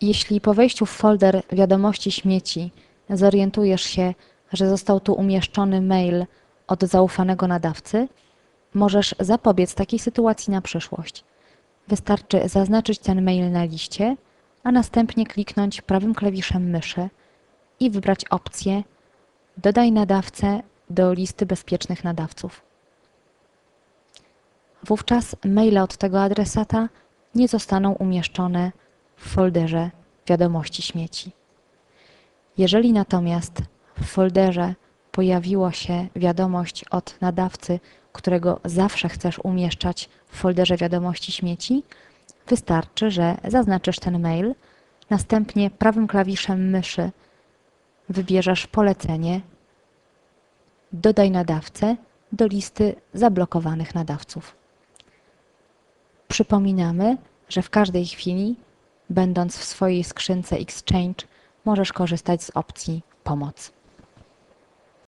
Jeśli po wejściu w folder wiadomości śmieci zorientujesz się, że został tu umieszczony mail od zaufanego nadawcy, możesz zapobiec takiej sytuacji na przyszłość. Wystarczy zaznaczyć ten mail na liście, a następnie kliknąć prawym klawiszem myszy i wybrać opcję Dodaj nadawcę do listy bezpiecznych nadawców. Wówczas maile od tego adresata nie zostaną umieszczone w folderze wiadomości śmieci. Jeżeli natomiast w folderze pojawiło się wiadomość od nadawcy, którego zawsze chcesz umieszczać w folderze wiadomości śmieci, wystarczy, że zaznaczysz ten mail, następnie prawym klawiszem myszy wybierzesz polecenie Dodaj nadawcę do listy zablokowanych nadawców. Przypominamy, że w każdej chwili, będąc w swojej skrzynce Exchange, możesz korzystać z opcji Pomoc.